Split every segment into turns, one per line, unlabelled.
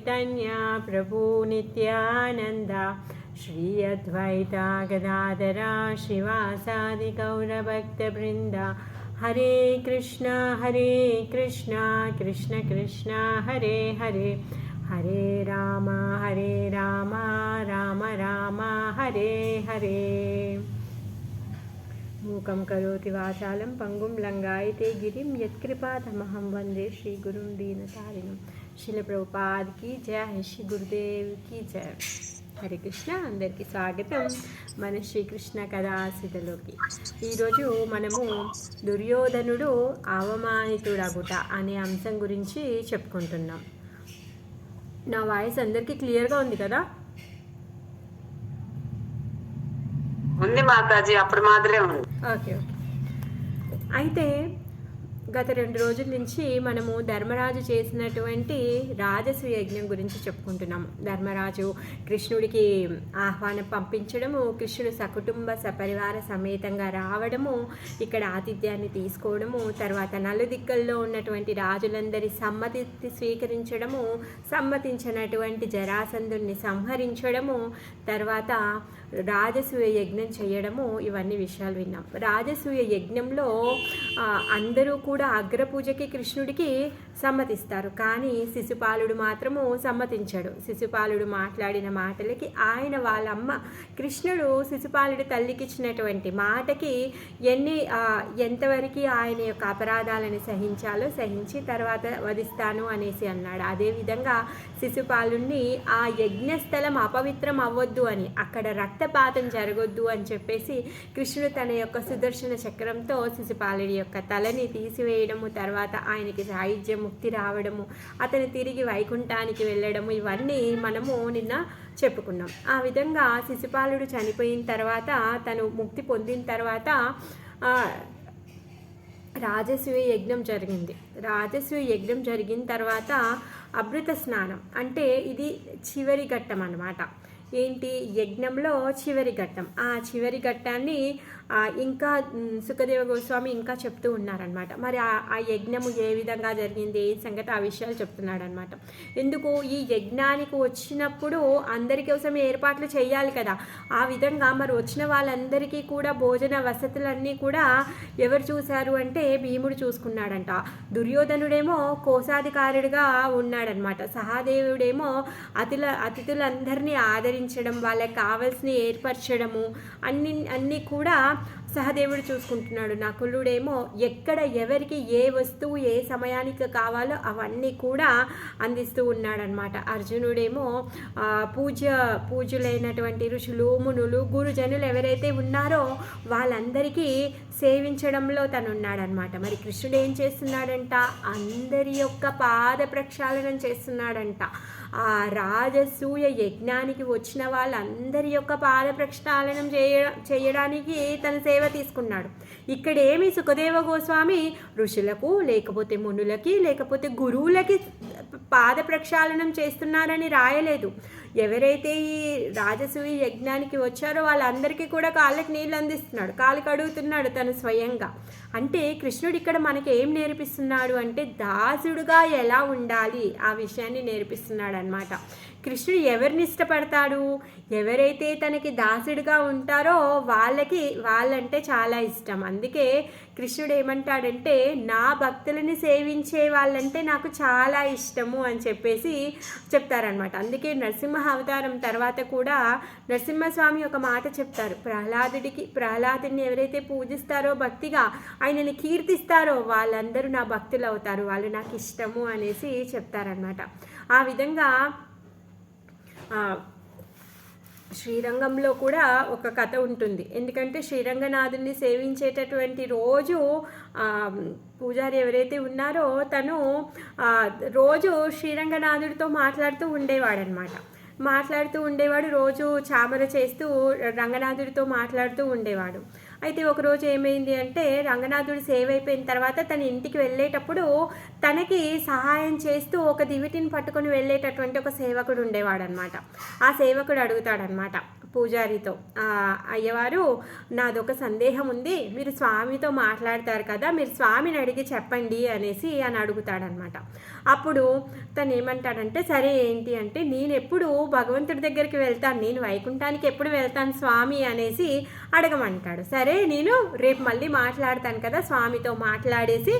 चैतन्या प्रभुनित्यानन्दा श्री अद्वैता गदाधरा शिवासादिगौरभक्तवृन्दा हरे कृष्णा हरे कृष्णा कृष्ण कृष्ण हरे हरे हरे राम हरे राम राम राम हरे हरे मूकं करोति वाचालं पङ्गुं लङ्गायते गिरिं यत्कृपातमहं वन्दे श्रीगुरुं दीनतारिणम् శిల ప్రభుపాద్కి జయ శ్రీ గురుదేవ్కి జయ హరే కృష్ణ అందరికీ స్వాగతం. మన శ్రీకృష్ణ కథాసితలోకి ఈరోజు మనము దుర్యోధనుడు అవమానితుడగుట అనే అంశం గురించి చెప్పుకుంటున్నాం. నా వాయిస్ అందరికీ క్లియర్గా ఉంది కదా?
ఉంది మాతాజీ అప్పుడు మాదిరే ఉంది.
Okay okay. అయితే గత రెండు రోజుల నుంచి మనము ధర్మరాజు చేసినటువంటి రాజసు యజ్ఞం గురించి చెప్పుకుంటున్నాము. ధర్మరాజు కృష్ణుడికి ఆహ్వానం పంపించడము కృష్ణుడు సకుటుంబ సపరివార సమేతంగా రావడము ఇక్కడ ఆతిథ్యాన్ని తీసుకోవడము తర్వాత నలుదిక్కల్లో ఉన్నటువంటి రాజులందరి సమ్మతి స్వీకరించడము సమ్మతించినటువంటి జరాసంధుని సంహరించడము తర్వాత రాజసూయ యజ్ఞం చేయడము ఇవన్నీ విషయాలు విన్నాం. రాజసూయ యజ్ఞంలో అందరూ కూడా అగ్రపూజకి కృష్ణుడికి సమ్మతిస్తారు. కానీ శిశుపాలుడు మాత్రము సమ్మతించాడు. శిశుపాలుడు మాట్లాడిన మాటలకి ఆయన వాళ్ళ అమ్మ కృష్ణుడు శిశుపాలుడి తల్లికి ఇచ్చినటువంటి మాటకి ఎన్ని ఎంతవరకు ఆయన యొక్క అపరాధాలను సహించాలో సహించి తర్వాత వధిస్తాను అనేసి అన్నాడు. అదేవిధంగా శిశుపాలుణ్ణి ఆ యజ్ఞస్థలం అపవిత్రం అవ్వద్దు అని అక్కడ రక్తపాతం జరగొద్దు అని చెప్పేసి కృష్ణుడు తన యొక్క సుదర్శన చక్రంతో శిశుపాలుడి యొక్క తలని వేయడము తర్వాత ఆయనకి సాయుధ్య ముక్తి రావడము అతను తిరిగి వైకుంఠానికి వెళ్ళడము ఇవన్నీ మనము నిన్న చెప్పుకున్నాం. ఆ విధంగా శిశుపాలుడు చనిపోయిన తర్వాత తను ముక్తి పొందిన తర్వాత ఆ, రాజసూయ యజ్ఞం జరిగింది. రాజసూయ యజ్ఞం జరిగిన తర్వాత అమృత స్నానం. అంటే ఇది చివరి ఘట్టం అన్నమాట. ఏంటి? యజ్ఞంలో చివరి ఘట్టం. ఆ చివరి ఘట్టాన్ని ఇంకా సుఖదేవ గోస్వామి ఇంకా చెప్తూ ఉన్నారనమాట మరి ఆ ఆ యజ్ఞము ఏ విధంగా జరిగింది ఏ సంగతి ఆ విషయాలు చెప్తున్నాడు అనమాట ఎందుకు? ఈ యజ్ఞానికి వచ్చినప్పుడు అందరి కోసం ఏర్పాట్లు చేయాలి కదా. ఆ విధంగా మరి వచ్చిన వాళ్ళందరికీ కూడా భోజన వసతులన్నీ కూడా ఎవరు చూశారు అంటే భీముడు చూసుకున్నాడంట. దుర్యోధనుడేమో కోశాధికారుడిగా ఉన్నాడనమాట సహాదేవుడేమో అతిల అతిథులందరినీ ఆదరించడం వాళ్ళకి కావాల్సిన ఏర్పరచడము అన్ని అన్నీ కూడా సహదేవుడు చూసుకుంటున్నాడు. నకులుడేమో ఎక్కడ ఎవరికి ఏ వస్తువు ఏ సమయానికి కావాలో అవన్నీ కూడా అందిస్తూ ఉన్నాడనమాట అర్జునుడేమో పూజ పూజలైనటువంటి ఋషులు మునులు గురుజనులు ఎవరైతే ఉన్నారో వాళ్ళందరికీ సేవించడంలో తను ఉన్నాడనమాట మరి కృష్ణుడు ఏం చేస్తున్నాడంట? అందరి యొక్క పాద ప్రక్షాళనం చేస్తున్నాడంట. ఆ రాజసూయ యజ్ఞానికి వచ్చిన వాళ్ళందరి యొక్క పాద ప్రక్షాళనం చేయ చేయడానికి తన సేవ తీసుకున్నాడు. ఇక్కడేమి సుఖదేవ గోస్వామి? ఋషులకు లేకపోతే మునులకి లేకపోతే గురువులకి పాద ప్రక్షాళనం చేస్తున్నారని రాయలేదు. ఎవరైతే ఈ రాజసూయ యజ్ఞానికి వచ్చారో వాళ్ళందరికీ కూడా కాళ్ళకి నీళ్ళు అందిస్తున్నాడు. కాలు కడుగుతున్నాడు తను స్వయంగా. అంటే కృష్ణుడు ఇక్కడ మనకి ఏం నేర్పిస్తున్నాడు అంటే దాసుడుగా ఎలా ఉండాలి ఆ విషయాన్ని నేర్పిస్తున్నాడు అనమాట కృష్ణుడు ఎవరిని ఇష్టపడతాడు? ఎవరైతే తనకి దాసుడిగా ఉంటారో వాళ్ళకి వాళ్ళంటే చాలా ఇష్టం. అందుకే కృష్ణుడు ఏమంటాడంటే నా భక్తులని సేవించే వాళ్ళంటే నాకు చాలా ఇష్టము అని చెప్పేసి చెప్తారనమాట అందుకే నరసింహ అవతారం తర్వాత కూడా నరసింహస్వామి ఒక మాట చెప్తారు. ప్రహ్లాదుడికి ప్రహ్లాదుడిని ఎవరైతే పూజిస్తారో భక్తిగా ఆయనని కీర్తిస్తారో వాళ్ళందరూ నా భక్తులు అవుతారు వాళ్ళు నాకు ఇష్టము అనేసి చెప్తారనమాట ఆ విధంగా శ్రీరంగంలో కూడా ఒక కథ ఉంటుంది. ఎందుకంటే శ్రీరంగనాథుని సేవించేటటువంటి రోజు పూజారి ఎవరైతే ఉన్నారో తను రోజు శ్రీరంగనాథుడితో మాట్లాడుతూ ఉండేవాడనమాట మాట్లాడుతూ ఉండేవాడు రోజు చామర చేస్తూ రంగనాథుడితో మాట్లాడుతూ ఉండేవాడు. అయితే ఒకరోజు ఏమైంది అంటే రంగనాథుడు సేవ్ అయిపోయిన తర్వాత తన ఇంటికి వెళ్ళేటప్పుడు తనకి సహాయం చేస్తూ ఒక దివిటిని పట్టుకొని వెళ్ళేటటువంటి ఒక సేవకుడు ఉండేవాడు అనమాట ఆ సేవకుడు అడుగుతాడనమాట పూజారితో. అయ్యవారు నాదొక సందేహం ఉంది మీరు స్వామితో మాట్లాడతారు కదా మీరు స్వామిని అడిగి చెప్పండి అనేసి అని అడుగుతాడనమాట అప్పుడు తను ఏమంటాడంటే సరే ఏంటి అంటే నేను ఎప్పుడు భగవంతుడి దగ్గరికి వెళ్తాను నేను వైకుంఠానికి ఎప్పుడు వెళ్తాను స్వామి అనేసి అడగమంటాడు. సరే నేను రేపు మళ్ళీ మాట్లాడతాను కదా స్వామితో మాట్లాడేసి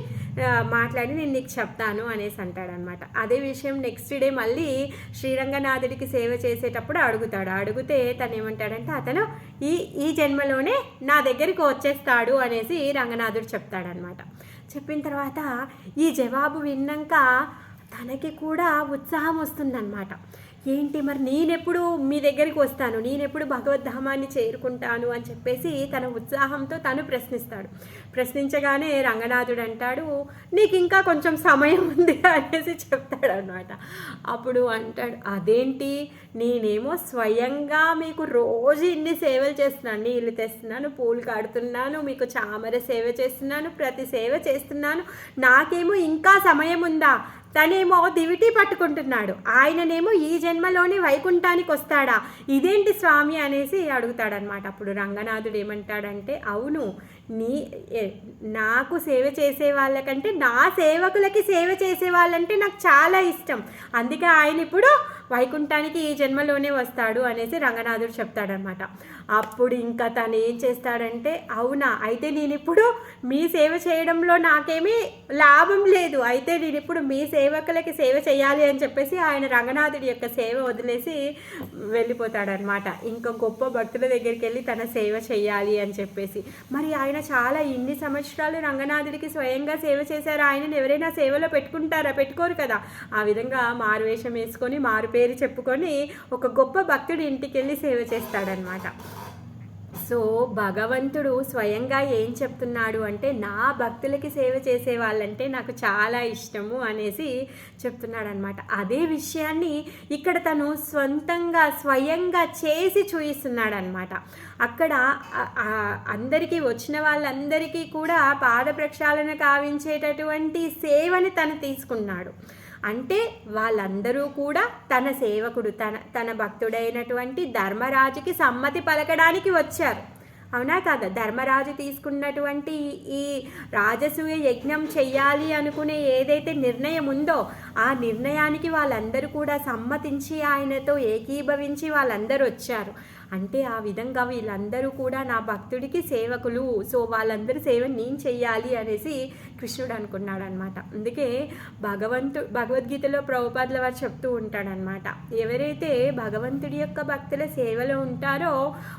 మాట్లాడి నేను నీకు చెప్తాను అనేసి అంటాడనమాట. అదే విషయం నెక్స్ట్ డే మళ్ళీ శ్రీరంగనాథుడికి సేవ చేసేటప్పుడు అడుగుతాడు. అడిగితే తను ఏమంటాడంటే అతను ఈ ఈ జన్మలోనే నా దగ్గరికి వచ్చేస్తాడు అనేసి రంగనాథుడు చెప్తాడనమాట. చెప్పిన తర్వాత ఈ జవాబు విన్నాక తనకి కూడా ఉత్సాహం వస్తుందన్నమాట ఏంటి మరి నేనెప్పుడు మీ దగ్గరికి వస్తాను? నేనెప్పుడు భగవద్ధామాన్ని చేరుకుంటాను? అని చెప్పేసి తన ఉత్సాహంతో తను ప్రశ్నిస్తాడు. ప్రశ్నించగానే రంగనాథుడు అంటాడు నీకు ఇంకా కొంచెం సమయం ఉంది అనేసి చెప్తాడు అనమాట అప్పుడు అంటాడు అదేంటి? నేనేమో స్వయంగా మీకు రోజు ఇన్ని సేవలు చేస్తున్నాను. నీళ్ళు తెస్తున్నాను పూలు కాడుతున్నాను మీకు చామర సేవ చేస్తున్నాను ప్రతి సేవ చేస్తున్నాను. నాకేమో ఇంకా సమయం ఉందా? తనేమో దివిటి పట్టుకుంటున్నాడు. ఆయననేమో ఈ జన్మలోనే వైకుంఠానికి వస్తాడా? ఇదేంటి స్వామి అనేసి అడుగుతాడనమాట అప్పుడు రంగనాథుడు ఏమంటాడంటే అవును నీ నాకు సేవ చేసే వాళ్ళకంటే నా సేవకులకి సేవ చేసే వాళ్ళంటే నాకు చాలా ఇష్టం. అందుకే ఆయన ఇప్పుడు వైకుంఠానికి ఈ జన్మలోనే వస్తాడు అనేసి రంగనాథుడు చెప్తాడనమాట అప్పుడు ఇంకా తను ఏం చేస్తాడంటే అవునా అయితే నేను ఇప్పుడు మీ సేవ చేయడంలో నాకేమీ లాభం లేదు. అయితే నేను ఇప్పుడు మీ సేవకులకి సేవ చేయాలి అని చెప్పేసి ఆయన రంగనాథుడి యొక్క సేవ వదిలేసి వెళ్ళిపోతాడనమాట ఇంకా గొప్ప భక్తుల దగ్గరికి వెళ్ళి తన సేవ చేయాలి అని చెప్పేసి. మరి ఆయన చాలా ఇన్ని సంవత్సరాలు రంగనాథుడికి స్వయంగా సేవ చేశారు. ఆయనను ఎవరైనా సేవలో పెట్టుకుంటారా? పెట్టుకోరు కదా. ఆ విధంగా మారువేషం వేసుకొని మారు పేరు చెప్పుకొని ఒక గొప్ప భక్తుడి ఇంటికి వెళ్ళి సేవ చేస్తాడనమాట సో భగవంతుడు స్వయంగా ఏం చెప్తున్నాడు అంటే నా భక్తులకి సేవ చేసే వాళ్ళంటే నాకు చాలా ఇష్టము అనేసి చెప్తున్నాడు అనమాట అదే విషయాన్ని ఇక్కడ తను సొంతంగా స్వయంగా చేసి చూపిస్తున్నాడు అనమాట అక్కడ అందరికీ వచ్చిన వాళ్ళందరికీ కూడా పాద ప్రక్షాళన కావించేటటువంటి సేవని తను తీసుకున్నాడు. అంటే వాళ్ళందరూ కూడా తన సేవకుడు తన తన భక్తుడైనటువంటి ధర్మరాజుకి సమ్మతి పలకడానికి వచ్చారు. అవునా కాదా? ధర్మరాజు తీసుకున్నటువంటి ఈ రాజసూయ యజ్ఞం చెయ్యాలి అనుకునే ఏదైతే నిర్ణయం ఉందో ఆ నిర్ణయానికి వాళ్ళందరూ కూడా సమ్మతించి ఆయనతో ఏకీభవించి వాళ్ళందరూ వచ్చారు. అంటే ఆ విధంగా వీళ్ళందరూ కూడా నా భక్తుడికి సేవకులు సో వాళ్ళందరూ సేవ నేను చెయ్యాలి అనేసి కృష్ణుడు అనుకున్నాడు అనమాట అందుకే భగవంతు భగవద్గీతలో ప్రభుపాదుల వారు చెప్తూ ఉంటాడనమాట. ఎవరైతే భగవంతుడి యొక్క భక్తుల సేవలో ఉంటారో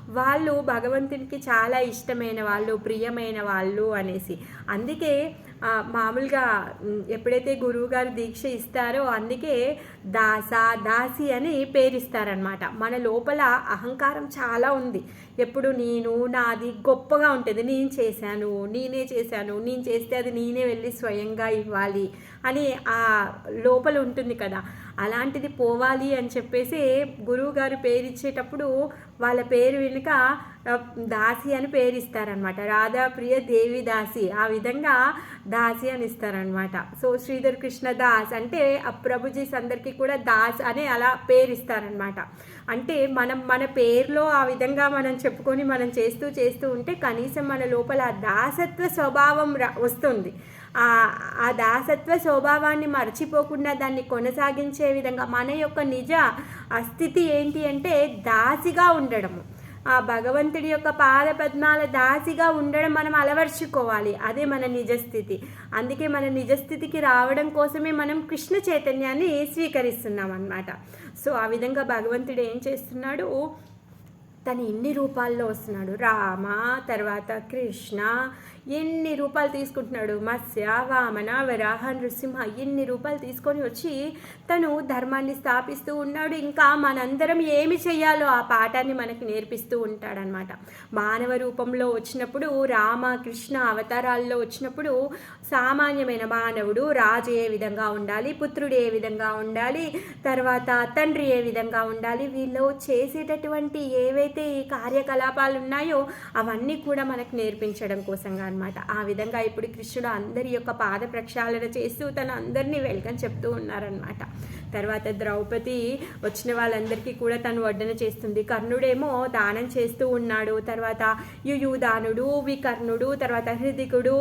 వాళ్ళు భగవంతునికి చాలా ఇష్టమైన వాళ్ళు ప్రియమైన వాళ్ళు అనేసి. అందుకే మామూలుగా ఎప్పుడైతే గురువు గారు దీక్ష ఇస్తారో అందుకే దాస దాసి అని పేరిస్తారనమాట. మన లోపల అహంకారం చాలా ఉంది. ఎప్పుడు నేను నాది గొప్పగా ఉంటుంది నేను చేశాను నేనే చేశాను నేను చేస్తే అది నేనే వెళ్ళి స్వయంగా ఇవ్వాలి అని ఆ లోపల ఉంటుంది కదా. అలాంటిది పోవాలి అని చెప్పేసి గురువు గారు పేరు ఇచ్చేటప్పుడు వాళ్ళ పేరు వెనుక దాసి అని పేరు ఇస్తారనమాట రాధాప్రియ దేవి దాసి ఆ విధంగా దాసి అని ఇస్తారనమాట సో శ్రీధర్ కృష్ణ దాస్ అంటే ఆ ప్రభుజీస్ అందరికీ కూడా దాస్ అని అలా పేరు ఇస్తారనమాట అంటే మనం మన పేరులో ఆ విధంగా మనం చెప్పుకొని మనం చేస్తూ చేస్తూ ఉంటే కనీసం మన లోపల ఆ దాసత్వ స్వభావం రా వస్తుంది. ఆ దాసత్వ స్వభావాన్ని మర్చిపోకుండా దాన్ని కొనసాగించే విధంగా మన యొక్క నిజ స్థితి ఏంటి అంటే దాసిగా ఉండడము. ఆ భగవంతుడి యొక్క పాద పద్మాల దాసిగా ఉండడం మనం అలవర్చుకోవాలి. అదే మన నిజస్థితి. అందుకే మన నిజస్థితికి రావడం కోసమే మనం కృష్ణ చైతన్యాన్ని స్వీకరిస్తున్నాం అన్నమాట సో ఆ విధంగా భగవంతుడు ఏం చేస్తున్నాడు? తను ఎన్ని రూపాల్లో వస్తున్నాడు. రామ తర్వాత కృష్ణ ఎన్ని రూపాలు తీసుకుంటున్నాడు? మత్స్య వామన వరాహ నృసింహ ఎన్ని రూపాయలు తీసుకొని వచ్చి తను ధర్మాన్ని స్థాపిస్తూ ఉన్నాడు. ఇంకా మనందరం ఏమి చేయాలో ఆ పాఠాన్ని మనకి నేర్పిస్తూ ఉంటాడనమాట మానవ రూపంలో వచ్చినప్పుడు రామ కృష్ణ అవతారాల్లో వచ్చినప్పుడు సామాన్యమైన మానవుడు రాజు ఏ విధంగా ఉండాలి పుత్రుడు ఏ విధంగా ఉండాలి తర్వాత తండ్రి ఏ విధంగా ఉండాలి వీళ్ళు చేసేటటువంటి ఏవైతే ఈ కార్యకలాపాలు ఉన్నాయో అవన్నీ కూడా మనకు నేర్పించడం కోసంగా అనమాట ఆ విధంగా ఇప్పుడు కృష్ణుడు అందరి యొక్క పాద ప్రక్షాళన చేస్తూ తన అందరినీ వెల్కమ్ చెప్తూ ఉన్నారనమాట తర్వాత ద్రౌపది వచ్చిన వాళ్ళందరికీ కూడా తను వడ్డన చేస్తుంది. కర్ణుడేమో దానం చేస్తూ ఉన్నాడు. తర్వాత యుయుదానుడు వికర్ణుడు తర్వాత హృదికుడు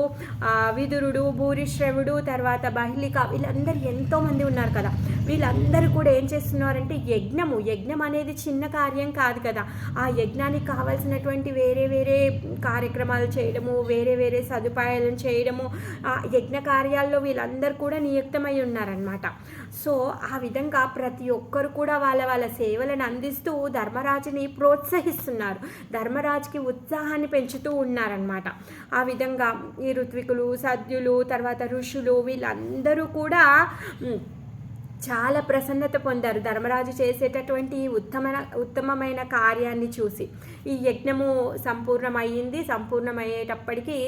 విదురుడు భూరిశ్రవుడు తర్వాత బహిలిక వీళ్ళందరూ ఎంతో మంది ఉన్నారు కదా. వీళ్ళందరూ కూడా ఏం చేస్తున్నారంటే యజ్ఞము. యజ్ఞం అనేది చిన్న కార్యం కాదు కదా. ఆ యజ్ఞానికి కావాల్సినటువంటి వేరే వేరే కార్యక్రమాలు చేయడము వేరే వేరే సదుపాయాలను చేయడము యజ్ఞ కార్యాల్లో వీళ్ళందరూ కూడా నియుక్తమై ఉన్నారనమాట సో ఆ విధంగా ప్రతి ఒక్కరు కూడా వాళ్ళ వాళ్ళ సేవలను అందిస్తూ ధర్మరాజుని ప్రోత్సహిస్తున్నారు. ధర్మరాజుకి ఉత్సాహాన్ని పెంచుతూ ఉన్నారనమాట ఆ విధంగా ఈ ఋత్వికులు సద్యులు తర్వాత ఋషులు వీళ్ళందరూ కూడా చాలా ప్రసన్నత పొందారు. ధర్మరాజు చేసేటటువంటి ఉత్తమ ఉత్తమమైన కార్యాన్ని చూసి. ఈ యజ్ఞము సంపూర్ణమయ్యింది. సంపూర్ణమయ్యేటప్పటికీ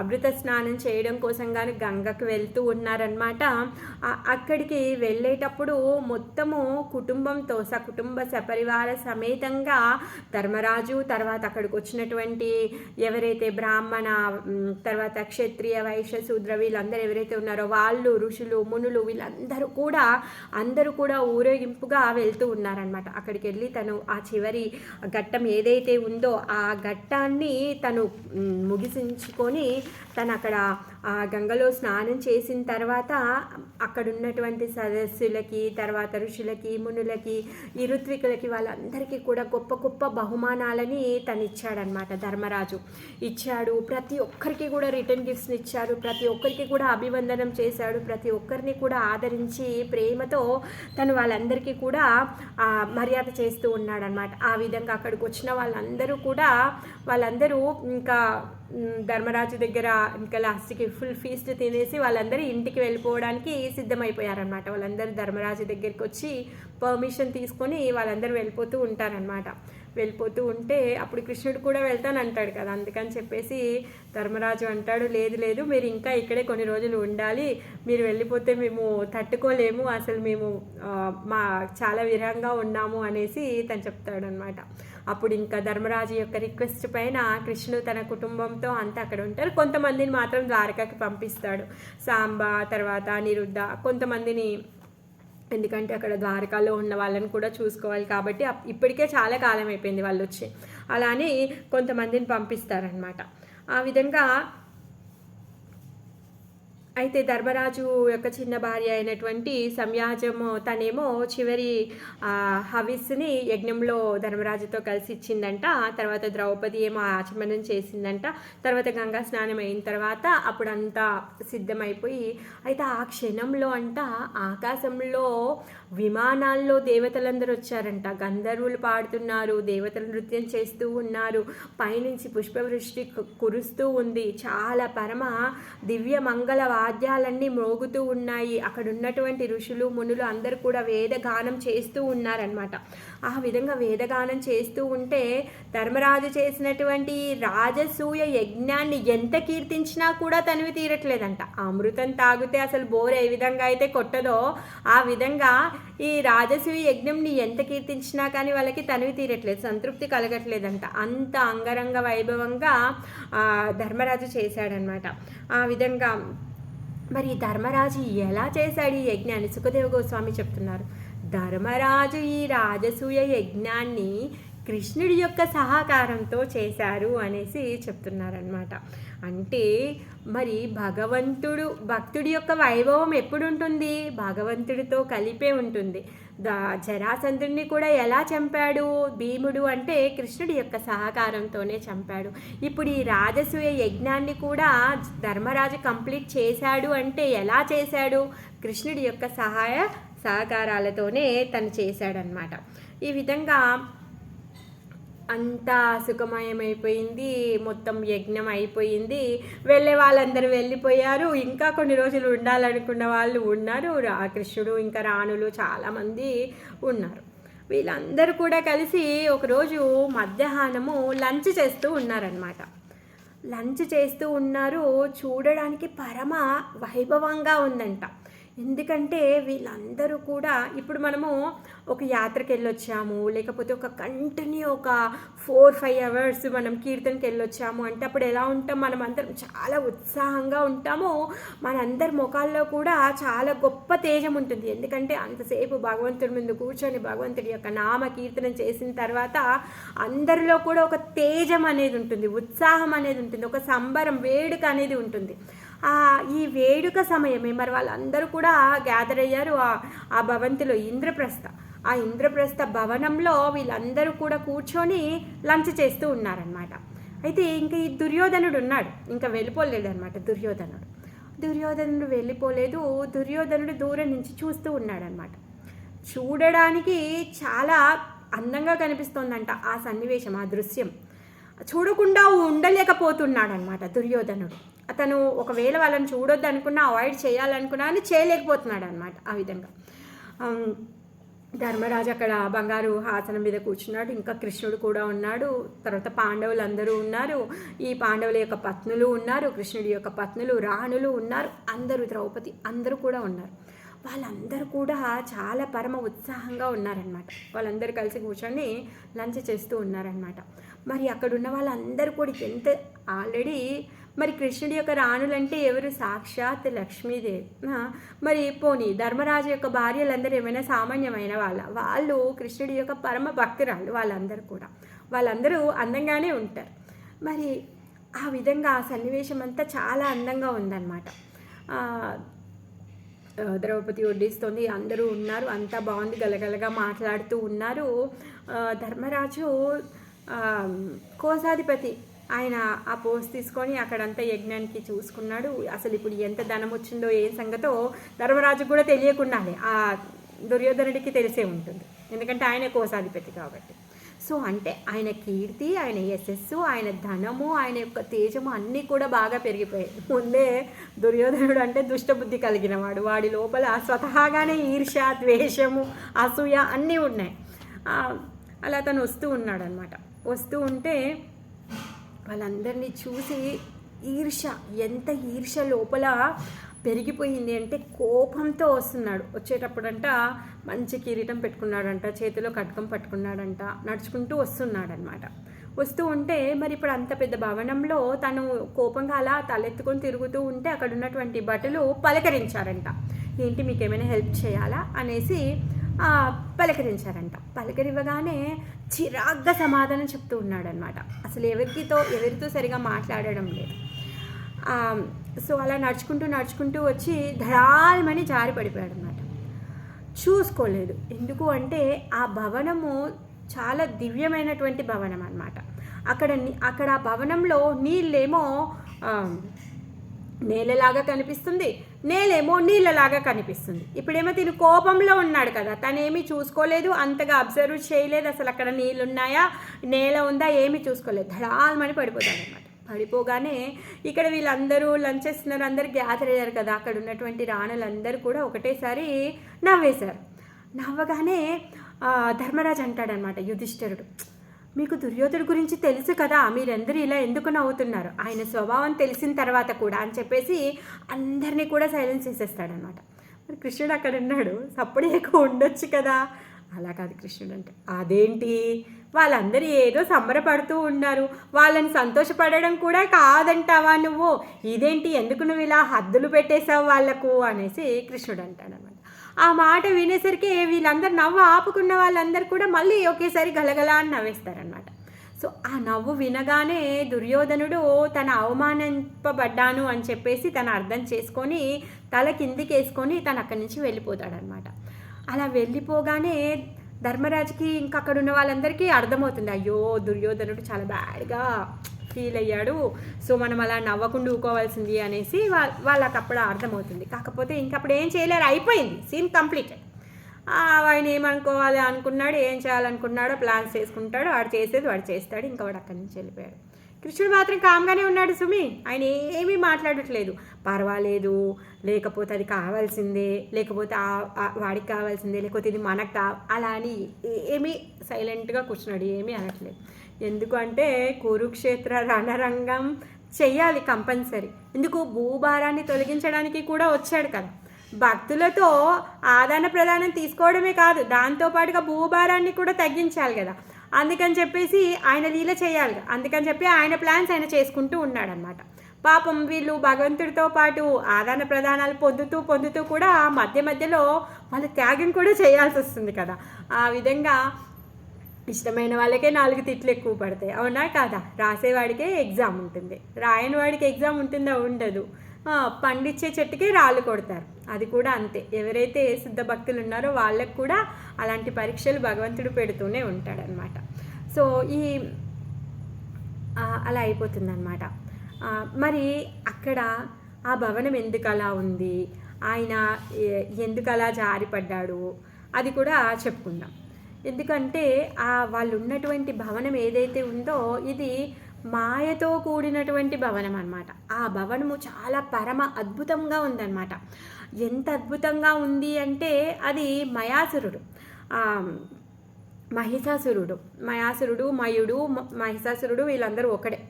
అమృత స్నానం చేయడం కోసం కానీ గంగకు వెళ్తూ ఉన్నారనమాట అక్కడికి వెళ్ళేటప్పుడు మొత్తము కుటుంబంతో సకుటుంబ సపరివార సమేతంగా ధర్మరాజు తర్వాత అక్కడికి వచ్చినటువంటి ఎవరైతే బ్రాహ్మణ తర్వాత క్షత్రియ వైశ్య శూద్ర వీళ్ళందరూ ఎవరైతే ఉన్నారో వాళ్ళు ఋషులు మునులు వీళ్ళందరూ కూడా అందరూ కూడా ఊరేగింపుగా వెళ్తూ ఉన్నారనమాట అక్కడికి వెళ్ళి తను ఆ చివరి ఘట్టం ఏదైతే ఉందో ఆ ఘట్టాన్ని తను ముగిసించుకొని తను అక్కడ ఆ గంగలో స్నానం చేసిన తర్వాత అక్కడ ఉన్నటువంటి సదస్సులకి తర్వాత ఋషులకి మునులకి ఈ ఋత్వికులకి వాళ్ళందరికీ కూడా గొప్ప గొప్ప బహుమానాలని తను ఇచ్చాడనమాట ధర్మరాజు. ఇచ్చాడు ప్రతి ఒక్కరికి కూడా రిటర్న్ గిఫ్ట్స్ని ఇచ్చాడు ప్రతి ఒక్కరికి కూడా అభివందనం చేశాడు ప్రతి ఒక్కరిని కూడా ఆదరించి ప్రేమ ప్రేమతో తను వాళ్ళందరికీ కూడా మర్యాద చేస్తూ ఉన్నాడనమాట ఆ విధంగా అక్కడికి వచ్చిన వాళ్ళందరూ కూడా వాళ్ళందరూ ఇంకా ధర్మరాజు దగ్గర ఇంకా లాస్ట్కి ఫుల్ ఫీస్ట్ తినేసి వాళ్ళందరూ ఇంటికి వెళ్ళిపోవడానికి సిద్ధమైపోయారనమాట వాళ్ళందరూ ధర్మరాజు దగ్గరికి వచ్చి పర్మిషన్ తీసుకొని వాళ్ళందరూ వెళ్ళిపోతూ ఉంటారనమాట వెళ్ళిపోతూ ఉంటే అప్పుడు కృష్ణుడు కూడా వెళ్తాను అంటాడు కదా అందుకని చెప్పేసి ధర్మరాజు అంటాడు లేదు లేదు మీరు ఇంకా ఇక్కడే కొన్ని రోజులు ఉండాలి మీరు వెళ్ళిపోతే మేము తట్టుకోలేము అసలు మేము మా చాలా విరహంగా ఉన్నాము అనేసి తను చెప్తాడనమాట అప్పుడు ఇంకా ధర్మరాజు యొక్క రిక్వెస్ట్ పైన కృష్ణుడు తన కుటుంబంతో అంతా అక్కడ ఉంటారు. కొంతమందిని మాత్రం ద్వారకాకి పంపిస్తాడు. సాంబ తర్వాత నిరుద్ధ కొంతమందిని ఎందుకంటే అక్కడ ద్వారకాలో ఉన్న వాళ్ళని కూడా చూసుకోవాలి కాబట్టి ఇప్పటికే చాలా కాలం అయిపోయింది వాళ్ళు వచ్చి అలానే కొంతమందిని పంపిస్తారనమాట ఆ విధంగా అయితే ధర్మరాజు యొక్క చిన్న భార్య అయినటువంటి సంయాజము తనేమో చివరి ఆ, హవిస్సుని యజ్ఞంలో ధర్మరాజుతో కలిసి ఇచ్చిందంట. తర్వాత ద్రౌపది ఏమో ఆచమనం చేసిందంట. తర్వాత గంగా స్నానం అయిన తర్వాత అప్పుడంతా సిద్ధమైపోయి అయితే ఆ క్షణంలో అంట ఆకాశంలో విమానాల్లో దేవతలందరూ వచ్చారంట. గంధర్వులు పాడుతున్నారు దేవతలు నృత్యం చేస్తూ ఉన్నారు. పైనుంచి పుష్పవృష్టి కు- కురుస్తూ ఉంది. చాలా పరమ దివ్య మంగళ వాద్యాలన్నీ మోగుతూ ఉన్నాయి. అక్కడ ఉన్నటువంటి ఋషులు మునులు అందరూ కూడా వేదగానం చేస్తూ ఉన్నారనమాట ఆ విధంగా వేదగానం చేస్తూ ఉంటే ధర్మరాజు చేసినటువంటి రాజసూయ యజ్ఞాన్ని ఎంత కీర్తించినా కూడా తనివి తీరట్లేదంట. ఆ అమృతం తాగితే అసలు బోర్ ఏ విధంగా అయితే కొట్టదో ఆ విధంగా ఈ రాజసూయ యజ్ఞంని ఎంత కీర్తించినా కానీ వాళ్ళకి తనివి తీరట్లేదు సంతృప్తి కలగట్లేదంట. అంత అంగరంగ వైభవంగా ధర్మరాజు చేశాడనమాట ఆ విధంగా మరి ధర్మరాజు ఎలా చేశాడు ఈ యజ్ఞాన్ని? సుఖదేవ గోస్వామి చెప్తున్నారు. ధర్మరాజు ఈ రాజసూయ యజ్ఞాన్ని కృష్ణుడి యొక్క సహకారంతో చేశారు అనేసి చెప్తున్నారనమాట అంటే మరి భగవంతుడు భక్తుడి యొక్క వైభవం ఎప్పుడు ఉంటుంది భగవంతుడితో కలిపే ఉంటుంది. దా జరాసంధుడిని కూడా ఎలా చంపాడు? భీముడు అంటే కృష్ణుడి యొక్క సహకారంతోనే చంపాడు. ఇప్పుడు ఈ రాజసూయ యజ్ఞాన్ని కూడా ధర్మరాజు కంప్లీట్ చేశాడు అంటే ఎలా చేశాడు? కృష్ణుడి యొక్క సహాయ సహకారాలతోనే తను చేశాడనమాట ఈ విధంగా అంతా సుఖమయమైపోయింది మొత్తం యజ్ఞం అయిపోయింది. వెళ్ళే వాళ్ళందరూ వెళ్ళిపోయారు. ఇంకా కొన్ని రోజులు ఉండాలనుకున్న వాళ్ళు ఉన్నారు. రాకృష్ణుడు ఇంకా రాణులు చాలామంది ఉన్నారు. వీళ్ళందరూ కూడా కలిసి ఒకరోజు మధ్యాహ్నము లంచ్ చేస్తూ ఉన్నారనమాట లంచ్ చేస్తూ ఉన్నారు. చూడడానికి పరమ వైభవంగా ఉందంట. ఎందుకంటే వీళ్ళందరూ కూడా ఇప్పుడు మనము ఒక యాత్రకి వెళ్ళొచ్చాము లేకపోతే ఒక కంటిన్యూ ఒక ఫోర్ ఫైవ్ అవర్స్ మనం కీర్తనకి వెళ్ళొచ్చాము అంటే అప్పుడు ఎలా ఉంటాం? మనం అందరం చాలా ఉత్సాహంగా ఉంటామో. మనందరి ముఖాల్లో కూడా చాలా గొప్ప తేజం ఉంటుంది. ఎందుకంటే అంతసేపు భగవంతుడి ముందు కూర్చొని భగవంతుడి యొక్క నామ కీర్తనం చేసిన తర్వాత అందరిలో కూడా ఒక తేజం అనేది ఉంటుంది. ఉత్సాహం అనేది ఉంటుంది. ఒక సంబరం వేడుక అనేది ఉంటుంది. ఈ వేడుక సమయమే మరి వాళ్ళందరూ కూడా గ్యాదర్ అయ్యారు. ఆ- ఆ భవంతిలో ఇంద్రప్రస్థ. ఆ ఇంద్రప్రస్థ భవనంలో వీళ్ళందరూ కూడా కూర్చొని లంచ్ చేస్తూ ఉన్నారనమాట అయితే ఇంకా ఈ దుర్యోధనుడు ఉన్నాడు. ఇంకా వెళ్ళిపోలేడు అనమాట దుర్యోధనుడు. దుర్యోధనుడు వెళ్ళిపోలేదు. దుర్యోధనుడు దూరం నుంచి చూస్తూ ఉన్నాడనమాట చూడడానికి చాలా అందంగా కనిపిస్తోందంట ఆ సన్నివేశం ఆ దృశ్యం. చూడకుండా ఉండలేకపోతున్నాడనమాట దుర్యోధనుడు. అతను ఒకవేళ వాళ్ళని చూడొద్దు అనుకున్నా అవాయిడ్ చేయాలనుకున్నా అని చేయలేకపోతున్నాడు అనమాట ఆ విధంగా. ధర్మరాజు అక్కడ బంగారు హాసనం మీద కూర్చున్నాడు. ఇంకా కృష్ణుడు కూడా ఉన్నాడు. తర్వాత పాండవులు అందరూ ఉన్నారు. ఈ పాండవుల యొక్క పత్నులు ఉన్నారు. కృష్ణుడి యొక్క పత్నులు రాణులు ఉన్నారు. అందరూ ద్రౌపది అందరూ కూడా ఉన్నారు. వాళ్ళందరూ కూడా చాలా పరమ ఉత్సాహంగా ఉన్నారనమాట వాళ్ళందరూ కలిసి కూర్చొని లంచ్ చేస్తూ ఉన్నారనమాట మరి అక్కడ ఉన్న వాళ్ళందరూ కూడా ఎంత ఆల్రెడీ మరి కృష్ణుడి యొక్క రాణులంటే ఎవరు? సాక్షాత్ లక్ష్మీదేవి. మరి పోనీ ధర్మరాజు యొక్క భార్యలందరూ ఏమైనా సామాన్యమైన వాళ్ళ? వాళ్ళు కృష్ణుడి యొక్క పరమ భక్తురాలు వాళ్ళందరూ కూడా. వాళ్ళందరూ అందంగానే ఉంటారు. మరి ఆ విధంగా ఆ సన్నివేశం అంతా చాలా అందంగా ఉందన్నమాట. ద్రౌపది వడ్డిస్తుంది. అందరూ ఉన్నారు. అంతా బాగుంది. గలగలగా మాట్లాడుతూ ఉన్నారు. ధర్మరాజు కోశాధిపతి ఆయన ఆ పోస్ట్ తీసుకొని అక్కడంతా యజ్ఞానికి చూసుకున్నాడు. అసలు ఇప్పుడు ఎంత ధనం వచ్చిందో ఏం సంగతో ధర్మరాజు కూడా తెలియకుండానే ఆ దుర్యోధనుడికి తెలిసే ఉంటుంది. ఎందుకంటే ఆయన కోశాధిపతి కాబట్టి. సో అంటే ఆయన కీర్తి ఆయన యశస్సు ఆయన ధనము ఆయన యొక్క తేజము అన్నీ కూడా బాగా పెరిగిపోయాయి. ముందే దుర్యోధనుడు అంటే దుష్టబుద్ధి కలిగిన వాడు వాడి లోపల స్వతహాగానే ఈర్ష ద్వేషము అసూయ అన్నీ ఉన్నాయి. అలా తను వస్తూ ఉన్నాడనమాట వస్తూ ఉంటే వాళ్ళందరినీ చూసి ఈర్ష ఎంత ఈర్ష లోపల పెరిగిపోయింది అంటే కోపంతో వస్తున్నాడు. వచ్చేటప్పుడంట మంచి కిరీటం పెట్టుకున్నాడంట చేతిలో కట్కం పట్టుకున్నాడంట నడుచుకుంటూ వస్తున్నాడనమాట వస్తూ ఉంటే మరి ఇప్పుడు అంత పెద్ద భవనంలో తను కోపంగా అలా తలెత్తుకొని తిరుగుతూ ఉంటే అక్కడ ఉన్నటువంటి భటులు పలకరించారంట. ఏంటి మీకు ఏమైనా హెల్ప్ చేయాలా? అనేసి పలకరించారంట. పలకరివ్వగానే చిరాగ్గా సమాధానం చెప్తూ ఉన్నాడనమాట అసలు ఎవరికితో ఎవరితో సరిగా మాట్లాడడం లేదు. సో అలా నడుచుకుంటూ నడుచుకుంటూ వచ్చి ధడాల్మని జారి పడిపోయాడు అనమాట చూసుకోలేదు. ఎందుకు అంటే ఆ భవనము చాలా దివ్యమైనటువంటి భవనం అనమాట అక్కడ అక్కడ ఆ భవనంలో నీళ్ళేమో నేలలాగా కనిపిస్తుంది. నేలేమో నీళ్ళలాగా కనిపిస్తుంది. ఇప్పుడేమో తిను కోపంలో ఉన్నాడు కదా తనేమీ చూసుకోలేదు అంతగా అబ్జర్వ్ చేయలేదు అసలు అక్కడ నీళ్ళు ఉన్నాయా నేల ఉందా ఏమీ చూసుకోలేదు. ధడాల్మని పడిపోతాడు అనమాట పడిపోగానే ఇక్కడ వీళ్ళందరూ లంచ్ చేస్తున్నారు అందరు గ్యాదర్ అయ్యారు కదా అక్కడ ఉన్నటువంటి రాణులందరూ కూడా ఒకటేసారి నవ్వేశారు. నవ్వగానే ధర్మరాజు అంటాడనమాట యుధిష్ఠిరుడు మీకు దుర్యోధుడి గురించి తెలుసు కదా మీరందరూ ఇలా ఎందుకు నవ్వుతున్నారు? ఆయన స్వభావం తెలిసిన తర్వాత కూడా అని చెప్పేసి అందరినీ కూడా సైలెన్స్ చేసేస్తాడనమాట. మరి కృష్ణుడు అక్కడ ఉన్నాడు సప్పుడు ఎక్కువ ఉండొచ్చు కదా. అలా కాదు కృష్ణుడు అంటే అదేంటి? వాళ్ళందరూ ఏదో సంబరపడుతూ ఉన్నారు. వాళ్ళని సంతోషపడడం కూడా కాదంటావా నువ్వు? ఇదేంటి? ఎందుకు నువ్వు ఇలా హద్దులు పెట్టేశావు వాళ్ళకు? అనేసి కృష్ణుడు అంటాడనమాట ఆ మాట వినేసరికి వీళ్ళందరూ నవ్వు ఆపుకున్న వాళ్ళందరూ కూడా మళ్ళీ ఒకేసారి గలగలా అని నవ్వేస్తారనమాట సో ఆ నవ్వు వినగానే దుర్యోధనుడు తన అవమానింపబడ్డాను అని చెప్పేసి తను అర్థం చేసుకొని తల కిందికి వేసుకొని తను అక్కడి నుంచి వెళ్ళిపోతాడనమాట అలా వెళ్ళిపోగానే ధర్మరాజుకి ఇంకా అక్కడ ఉన్న వాళ్ళందరికీ అర్థమవుతుంది. అయ్యో దుర్యోధనుడు చాలా బ్యాడ్గా ఫీల్ అయ్యాడు. సో మనం అలా నవ్వకుండా ఊకోవాల్సింది అనేసి వా- వాళ్ళకి అప్పుడు అర్థమవుతుంది. కాకపోతే ఇంక అప్పుడు ఏం చేయలేరు. అయిపోయింది. Scene completed. ఆయన ఏమనుకోవాలి అనుకున్నాడు ఏం చేయాలనుకున్నాడో ప్లాన్స్ చేసుకుంటాడు. వాడు చేసేది వాడు చేస్తాడు. ఇంకా వాడు అక్కడి నుంచి వెళ్ళిపోయాడు. కృష్ణుడు మాత్రం కామ్గానే ఉన్నాడు సుమి. ఆయన ఏమీ మాట్లాడట్లేదు. పర్వాలేదు. లేకపోతే అది కావాల్సిందే. లేకపోతే వాడికి కావాల్సిందే. లేకపోతే ఇది మనకు కా అలా అని ఏమీ సైలెంట్గా కూర్చున్నాడు. ఏమీ అనట్లేదు. ఎందుకంటే కురుక్షేత్ర రణరంగం చెయ్యాలి కంపల్సరీ. ఎందుకు? భూభారాన్ని తొలగించడానికి కూడా వచ్చాడు కదా. భక్తులతో ఆదాన ప్రదానం తీసుకోవడమే కాదు. దాంతోపాటుగా భూభారాన్ని కూడా తగ్గించాలి కదా. అందుకని చెప్పేసి ఆయన లీల చేయాలి అందుకని చెప్పి ఆయన ప్లాన్స్ ఆయన చేసుకుంటూ ఉన్నాడనమాట పాపం వీళ్ళు భగవంతుడితో పాటు ఆదాన ప్రదానాలు పొందుతూ పొందుతూ కూడా మధ్య మధ్యలో వాళ్ళ త్యాగం కూడా చేయాల్సి వస్తుంది కదా. ఆ విధంగా ఇష్టమైన వాళ్ళకే నాలుగు తిట్లు ఎక్కువ పడతాయి. అవునా కాదా? రాసేవాడికే ఎగ్జామ్ ఉంటుంది. రాయని వాడికి ఎగ్జామ్ ఉంటుందా? ఉండదు. పండించే పండిచ్చే చెట్టుకే రాళ్ళు కొడతారు. అది కూడా అంతే. ఎవరైతే శుద్ధ భక్తులు ఉన్నారో వాళ్ళకు కూడా అలాంటి పరీక్షలు భగవంతుడు పెడుతూనే ఉంటాడనమాట సో ఈ అలా అయిపోతుందన్నమాట. మరి అక్కడ ఆ భవనం ఎందుకు అలా ఉంది? ఆయన ఎందుకు అలా జారిపడ్డాడు? అది కూడా చెప్పుకుందాం. ఎందుకంటే ఆ వాళ్ళు ఉన్నటువంటి భవనం ఏదైతే ఉందో ఇది మాయతో కూడినటువంటి భవనం అనమాట ఆ భవనము చాలా పరమ అద్భుతంగా ఉందన్నమాట. ఎంత అద్భుతంగా ఉంది అంటే అది మయాసురుడు. మహిషాసురుడు. మయాసురుడు మయుడు మహిషాసురుడు వీళ్ళందరూ ఒకడే.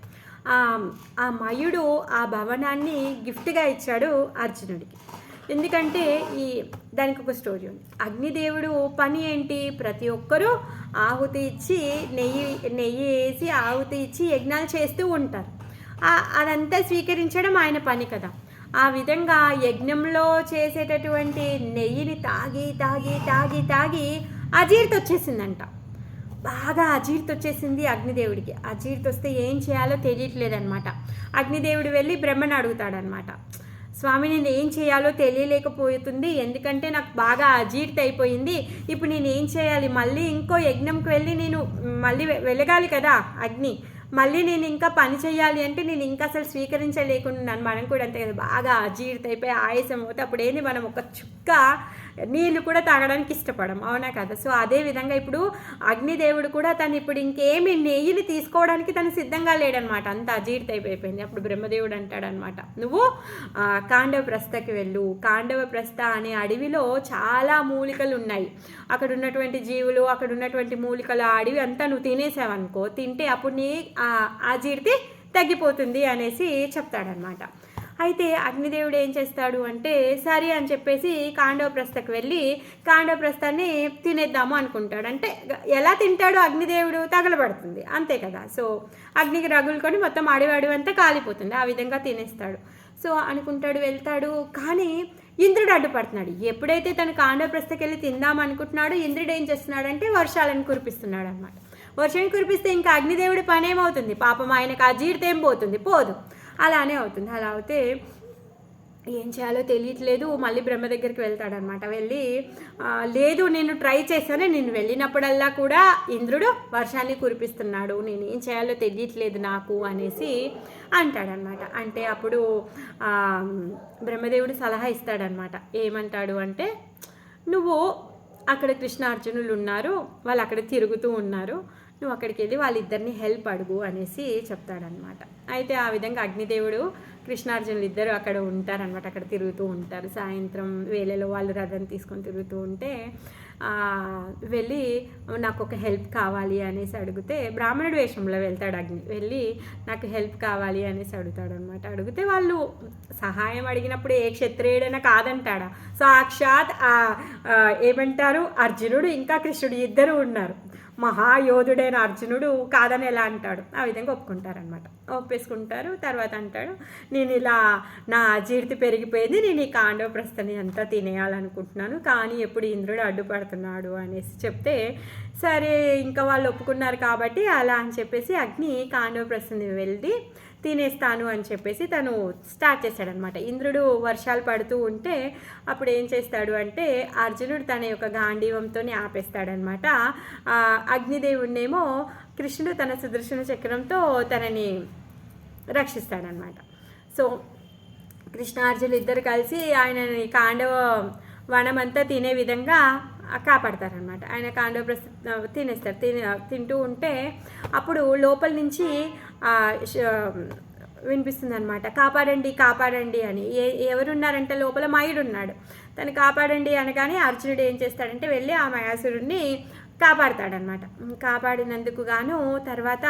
ఆ, ఆ మయుడు ఆ భవనాన్ని గిఫ్ట్గా ఇచ్చాడు అర్జునుడికి. ఎందుకంటే ఈ దానికి ఒక స్టోరీ ఉంది. అగ్నిదేవుడు పని ఏంటి? ప్రతి ఒక్కరూ ఆహుతి ఇచ్చి నెయ్యి నెయ్యి వేసి ఆహుతి ఇచ్చి యజ్ఞాలు చేస్తూ ఉంటారు. అదంతా స్వీకరించడం ఆయన పని కదా. ఆ విధంగా యజ్ఞంలో చేసేటటువంటి నెయ్యిని తాగి తాగి తాగి తాగి అజీర్తి వచ్చేసిందంట. బాగా అజీర్తి వచ్చేసింది అగ్నిదేవుడికి. అజీర్తి వస్తే ఏం చేయాలో తెలియట్లేదన్నమాట. అగ్నిదేవుడు వెళ్ళి బ్రహ్మను అడుగుతాడనమాట స్వామి నేను ఏం చేయాలో తెలియలేకపోతుంది. ఎందుకంటే నాకు బాగా అజీర్తి అయిపోయింది ఇప్పుడు నేను ఏం చేయాలి? మళ్ళీ ఇంకో యజ్ఞంకి వెళ్ళి నేను మళ్ళీ వెలగాలి వెళ్ళగాలి కదా అగ్ని. మళ్ళీ నేను ఇంకా పని చేయాలి అంటే నేను ఇంకా అసలు స్వీకరించలేకున్నాను మనం కూడా అంతే కదా బాగా అజీర్తి అయిపోయి ఆయాసం పోతే అప్పుడేంది మనం ఒక చుక్క నీళ్ళు కూడా తాగడానికి ఇష్టపడం. అవునా కదా? సో అదే విధంగా ఇప్పుడు అగ్నిదేవుడు కూడా తను ఇప్పుడు ఇంకేమి నెయ్యిని తీసుకోవడానికి తను సిద్ధంగా లేడనమాట. అంత అజీర్తి అయిపోయింది అప్పుడు బ్రహ్మదేవుడు అంటాడనమాట నువ్వు కాండవ ప్రస్థకి వెళ్ళు. కాండవ ప్రస్థ అనే అడవిలో చాలా మూలికలు ఉన్నాయి. అక్కడ ఉన్నటువంటి జీవులు అక్కడ ఉన్నటువంటి మూలికలు ఆ అడవి అంతా నువ్వు తినేసావనుకో తింటే అప్పుడు నీ ఆ తగ్గిపోతుంది అనేసి చెప్తాడనమాట అయితే అగ్నిదేవుడు ఏం చేస్తాడు అంటే సరే అని చెప్పేసి కాండవప్రస్థకు వెళ్ళి కాండవప్రస్థాన్ని తినేద్దాము అనుకుంటాడు. అంటే ఎలా తింటాడు అగ్నిదేవుడు తగలబడుతుంది. అంతే కదా. సో అగ్నికి రగులుకొని మొత్తం అడివాడు అంతా కాలిపోతుంది. ఆ విధంగా తినేస్తాడు. సో అనుకుంటాడు వెళ్తాడు. కానీ ఇంద్రుడు అడ్డుపడుతున్నాడు. ఎప్పుడైతే తను కాండవప్రస్థకి వెళ్ళి తిందాం అనుకుంటున్నాడు ఇంద్రుడు ఏం చేస్తున్నాడంటే వర్షాలను కురిపిస్తున్నాడు అనమాట వర్షం కురిపిస్తే ఇంకా అగ్నిదేవుడి పని ఏమవుతుంది పాపం ఆయనకు అజీర్తి ఏం పోతుంది? పోదు. అలానే అవుతుంది. అలా అయితే ఏం చేయాలో తెలియట్లేదు. మళ్ళీ బ్రహ్మ దగ్గరికి వెళ్తాడనమాట. వెళ్ళి లేదు నేను ట్రై చేశాను. నేను వెళ్ళినప్పుడల్లా కూడా ఇంద్రుడు వర్షాన్ని కురిపిస్తున్నాడు. నేను ఏం చేయాలో తెలియట్లేదు నాకు అనేసి అంటాడనమాట. అంటే అప్పుడు బ్రహ్మదేవుడు సలహా ఇస్తాడనమాట. ఏమంటాడు అంటే నువ్వు అక్కడ కృష్ణార్జునులు ఉన్నారు. వాళ్ళు అక్కడ తిరుగుతూ ఉన్నారు. నువ్వు అక్కడికి వెళ్ళి వాళ్ళిద్దరిని హెల్ప్ అడుగు అనేసి చెప్తాడనమాట అయితే ఆ విధంగా అగ్నిదేవుడు కృష్ణార్జునులు ఇద్దరు అక్కడ ఉంటారనమాట అక్కడ తిరుగుతూ ఉంటారు. సాయంత్రం వేళలో వాళ్ళు రథం తీసుకొని తిరుగుతూ ఉంటే వెళ్ళి నాకు ఒక హెల్ప్ కావాలి అనేసి అడిగితే బ్రాహ్మణుడు వేషంలో వెళ్తాడు అగ్ని. వెళ్ళి నాకు హెల్ప్ కావాలి అనేసి అడుగుతాడు అనమాట అడిగితే వాళ్ళు సహాయం అడిగినప్పుడు ఏ క్షత్రియుడైనా కాదంటాడా? సాక్షాత్ ఏమంటారు? అర్జునుడు ఇంకా కృష్ణుడు ఇద్దరు ఉన్నారు. మహాయోధుడైన అర్జునుడు కాదని ఎలా అంటాడు? ఆ విధంగా ఒప్పుకుంటారనమాట ఒప్పేసుకుంటారు తర్వాత అంటాడు నేను ఇలా నా అజీర్తి పెరిగిపోయింది నేను ఈ కాండవ ప్రస్థని అంతా తినేయాలనుకుంటున్నాను కానీ ఎప్పుడు ఇంద్రుడు అడ్డుపడుతున్నాడు అనేసి చెప్తే సరే ఇంకా వాళ్ళు ఒప్పుకున్నారు కాబట్టి అలా అని చెప్పేసి అగ్ని కాండవ ప్రస్థని వెళ్ళి తినేస్తాను అని చెప్పేసి తను స్టార్ట్ చేశాడనమాట. ఇంద్రుడు వర్షాలు పడుతూ ఉంటే అప్పుడు ఏం చేస్తాడు అంటే అర్జునుడు తన యొక్క గాంధీవంతోనే ఆపేస్తాడనమాట. అగ్నిదేవుడినేమో కృష్ణుడు తన సుదర్శన చక్రంతో తనని రక్షిస్తాడనమాట. సో కృష్ణార్జునులు ఇద్దరు కలిసి ఆయనని కాండవ వనమంతా తినే విధంగా కాపాడతారనమాట. ఆయన కాండవ ప్రస్థ తినేస్తారు. తిని తింటూ ఉంటే అప్పుడు లోపల నుంచి వినిపిస్తుంది అనమాట కాపాడండి కాపాడండి అని. ఏ ఎవరున్నారంటే లోపల మయుడు ఉన్నాడు తను కాపాడండి అనగానే అర్జునుడు ఏం చేస్తాడంటే వెళ్ళి ఆ మయాసురుడిని కాపాడతాడనమాట. కాపాడినందుకు గాను తర్వాత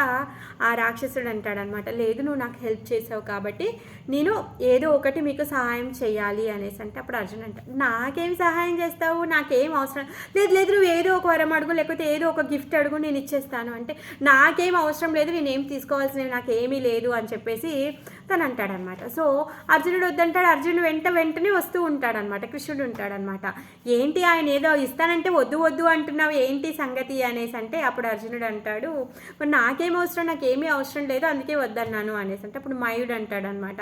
ఆ రాక్షసుడు అంటాడనమాట లేదు నువ్వు నాకు హెల్ప్ చేసావు కాబట్టి నేను ఏదో ఒకటి మీకు సహాయం చేయాలి అనేసి. అంటే అప్పుడు అర్జున్ అంట నాకేం సహాయం చేస్తావు? నాకేం అవసరం? లేదు లేదు నువ్వు ఏదో ఒక వరం అడుగు లేకపోతే ఏదో ఒక గిఫ్ట్ అడుగు నేను ఇచ్చేస్తాను. అంటే నాకేం అవసరం లేదు నేనేం తీసుకోవాల్సినవి నాకేమీ లేదు అని చెప్పేసి తను అంటాడనమాట సో అర్జునుడు వద్దంటాడు అర్జునుడు వెంట వెంటనే వస్తూ ఉంటాడనమాట కృష్ణుడు ఉంటాడనమాట. ఏంటి ఆయన ఏదో ఇస్తానంటే వద్దు వద్దు అంటున్నావు ఏంటి సంగతి అనేసి అంటే అప్పుడు అర్జునుడు అంటాడు మరి నాకేం అవసరం నాకేమీ అవసరం లేదు అందుకే వద్దన్నాను అనేసి అంటే అప్పుడు మయుడు అంటాడనమాట.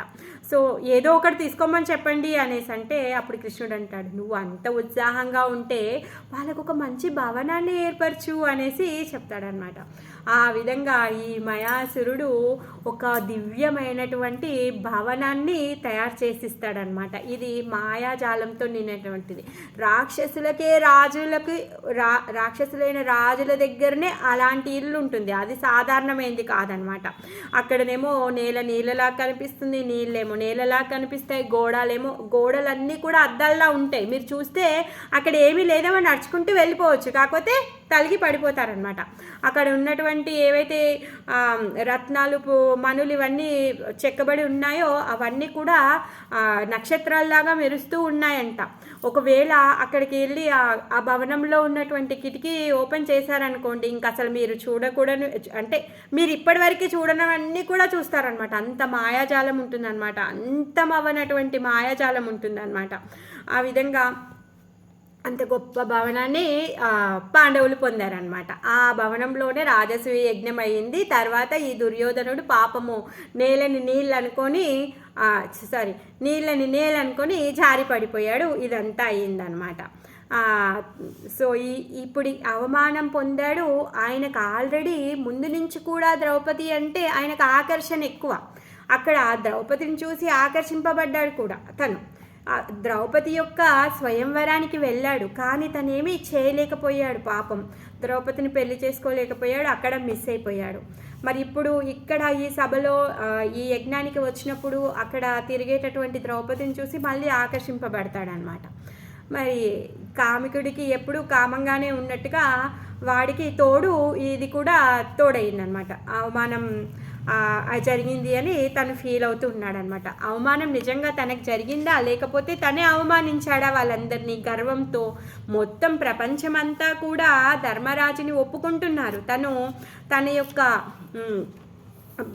సో ఏదో ఒకటి తీసుకోమని చెప్పండి అనేసి అంటే అప్పుడు కృష్ణుడు అంటాడు నువ్వు అంత ఉత్సాహంగా ఉంటే వాళ్ళకు ఒక మంచి భవనాన్ని ఏర్పరచు అనేసి చెప్తాడనమాట. ఆ విధంగా ఈ మయాసురుడు ఒక దివ్యమైనటువంటి భవనాన్ని తయారు చేసిస్తాడనమాట ఇది మాయాజాలంతో నిన్నటువంటిది రాక్షసులకే రాజులకి రా రాక్షసులైన రాజుల దగ్గరనే అలాంటి ఇల్లు ఉంటుంది. అది సాధారణమైంది కాదనమాట అక్కడనేమో నేల నీళ్ళలా కనిపిస్తుంది నీళ్ళేమో నేలలా కనిపిస్తాయి గోడలేమో గోడలన్నీ కూడా అద్దాల్లా ఉంటాయి. మీరు చూస్తే అక్కడ ఏమీ లేదేమో నడుచుకుంటూ వెళ్ళిపోవచ్చు. కాకపోతే తలిగి పడిపోతారనమాట అక్కడ ఉన్నటువంటి ఏవైతే రత్నాలు మనులు ఇవన్నీ చెక్కబడి ఉన్నాయో అవన్నీ కూడా ఆ, నక్షత్రాల్లాగా మెరుస్తూ ఉన్నాయంట. ఒకవేళ అక్కడికి వెళ్ళి ఆ- భవనంలో ఉన్నటువంటి కిటికీ ఓపెన్ చేశారనుకోండి ఇంకా అసలు మీరు చూడకూడని అంటే మీరు ఇప్పటివరకు చూడనవన్నీ కూడా చూస్తారనమాట అంత మాయాజాలం ఉంటుందన్నమాట. అంతమవనటువంటి మాయాజాలం ఉంటుందన్నమాట. ఆ విధంగా అంత గొప్ప భవనాన్ని పాండవులు పొందారనమాట ఆ భవనంలోనే రాజసూయ యజ్ఞం అయ్యింది తర్వాత ఈ దుర్యోధనుడు పాపము నేలని నీళ్ళు అనుకొని సారీ నీళ్ళని నేలు అనుకొని జారి పడిపోయాడు. ఇదంతా అయ్యిందనమాట సో ఈ ఇప్పుడు అవమానం పొందాడు. ఆయనకు ఆల్రెడీ ముందు నుంచి కూడా ద్రౌపది అంటే ఆయనకు ఆకర్షణ ఎక్కువ. అక్కడ ద్రౌపదిని చూసి ఆకర్షింపబడ్డాడు కూడా తను. ద్రౌపది యొక్క స్వయంవరానికి వెళ్ళాడు కానీ తనేమీ చేయలేకపోయాడు పాపం. ద్రౌపదిని పెళ్ళి చేసుకోలేకపోయాడు అక్కడ మిస్ అయిపోయాడు. మరి ఇప్పుడు ఇక్కడ ఈ సభలో ఈ యజ్ఞానికి వచ్చినప్పుడు అక్కడ తిరిగేటటువంటి ద్రౌపదిని చూసి మళ్ళీ ఆకర్షింపబడతాడనమాట. మరి కామికుడికి ఎప్పుడు కామంగానే ఉన్నట్టుగా వాడికి తోడు ఇది కూడా తోడైందనమాట అవమానం జరిగింది అని తను ఫీల్ అవుతూ ఉన్నాడనమాట. అవమానం నిజంగా తనకు జరిగిందా? లేకపోతే తనే అవమానించాడా వాళ్ళందరినీ? గర్వంతో మొత్తం ప్రపంచమంతా కూడా ధర్మరాజుని ఒప్పుకుంటున్నారు. తను తన యొక్క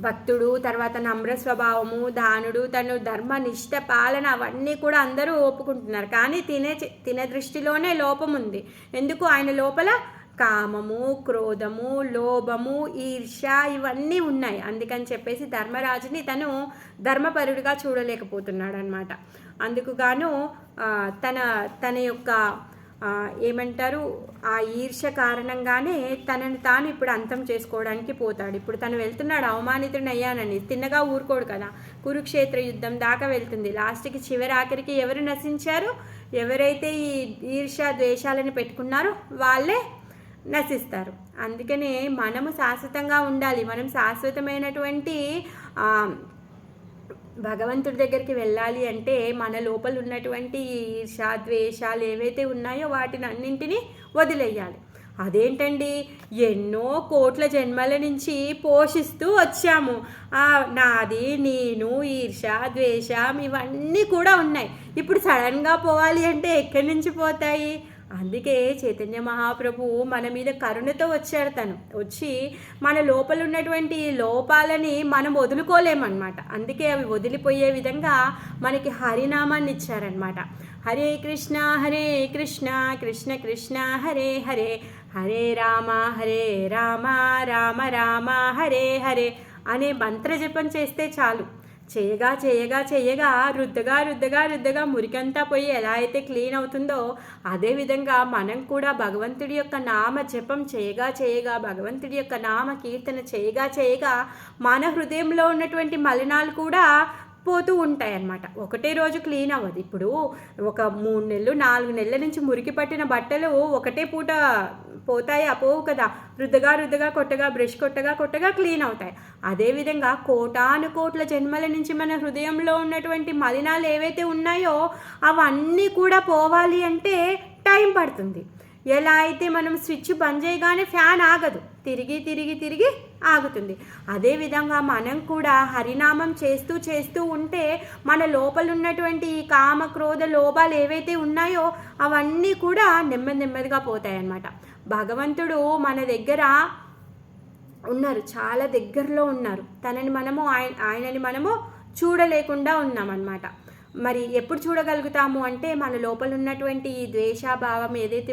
భక్తుడు తర్వాత నమ్ర స్వభావము దానుడు తను ధర్మనిష్ట పాలన అవన్నీ కూడా అందరూ ఒప్పుకుంటున్నారు. కానీ తినే తినే దృష్టిలోనే లోపం ఉంది. ఎందుకు? ఆయన లోపల కామము క్రోధము లోభము ఈర్ష ఇవన్నీ ఉన్నాయి. అందుకని చెప్పేసి ధర్మరాజుని తను ధర్మపరుడిగా చూడలేకపోతున్నాడు అనమాట అందుకు గాను తన తన యొక్క ఏమంటారు ఆ ఈర్ష కారణంగానే తనని తాను ఇప్పుడు అంతం చేసుకోవడానికి పోతాడు. ఇప్పుడు తను వెళ్తున్నాడు అవమానితుడిని అయ్యానని తిన్నగా ఊరుకోడు కదా. కురుక్షేత్ర యుద్ధం దాకా వెళ్తుంది. లాస్ట్కి చివరి ఆఖరికి ఎవరు నశించారు? ఎవరైతే ఈ ఈర్ష ద్వేషాలను పెట్టుకున్నారో వాళ్ళే నశిస్తారు. అందుకనే మనము శాశ్వతంగా ఉండాలి. మనం శాశ్వతమైనటువంటి భగవంతుడి దగ్గరికి వెళ్ళాలి అంటే మన లోపల ఉన్నటువంటి ఈర్ష ద్వేషాలు ఏవైతే ఉన్నాయో వాటిని అన్నింటినీ వదిలేయాలి. అదేంటండి? ఎన్నో కోట్ల జన్మల నుంచి పోషిస్తూ వచ్చాము. నాది నేను ఈర్ష ద్వేషం ఇవన్నీ కూడా ఉన్నాయి. ఇప్పుడు సడన్గా పోవాలి అంటే ఎక్కడి నుంచి పోతాయి? అందుకే చైతన్య మహాప్రభు మన మీద కరుణతో వచ్చాడు తను. వచ్చి మన లోపల ఉన్నటువంటి లోపాలని మనం వదులుకోలేమన్నమాట. అందుకే అవి వదిలిపోయే విధంగా మనకి హరినామాన్ని ఇచ్చారనమాట హరే కృష్ణ హరే కృష్ణ కృష్ణ కృష్ణ హరే హరే. హరే రామ హరే రామ రామ రామ హరే హరే అనే మంత్ర జపం చేస్తే చాలు. చేయగా చేయగా చేయగా రుద్దగా రుద్దగా రుద్దగా మురికంతా పోయి ఎలా అయితే క్లీన్ అవుతుందో అదేవిధంగా మనం కూడా భగవంతుడి యొక్క నామ జపం చేయగా చేయగా భగవంతుడి యొక్క నామ కీర్తన చేయగా చేయగా మన హృదయంలో ఉన్నటువంటి మలినాలు కూడా పోతూ ఉంటాయి అన్నమాట ఒకటే రోజు క్లీన్ అవ్వదు. ఇప్పుడు ఒక మూడు నెలలు నాలుగు నెలల నుంచి మురికి పట్టిన బట్టలు ఒకటే పూట పోతాయి? అపోవు కదా. రుద్దగా రుద్దగా కొట్టగా బ్రష్ కొట్టగా కొట్టగా క్లీన్ అవుతాయి. అదేవిధంగా కోటాను కోట్ల జన్మల నుంచి మన హృదయంలో ఉన్నటువంటి మలినాలు ఏవైతే ఉన్నాయో అవన్నీ కూడా పోవాలి అంటే టైం పడుతుంది. ఎలా అయితే మనం స్విచ్ బంద్ చేయగానే ఫ్యాన్ ఆగదు. తిరిగి తిరిగి తిరిగి ఆగుతుంది. అదేవిధంగా మనం కూడా హరినామం చేస్తూ చేస్తూ ఉంటే మన లోపల ఉన్నటువంటి ఈ కామ క్రోధ లోపాలు ఏవైతే ఉన్నాయో అవన్నీ కూడా నెమ్మది నెమ్మదిగా పోతాయి అన్నమాట భగవంతుడు మన దగ్గర ఉన్నారు చాలా దగ్గరలో ఉన్నారు. తనని మనము ఆయన ఆయనని మనము చూడలేకుండా ఉన్నామన్నమాట. మరి ఎప్పుడు చూడగలుగుతాము అంటే మన లోపల ఉన్నటువంటి ఈ ద్వేషాభావం ఏదైతే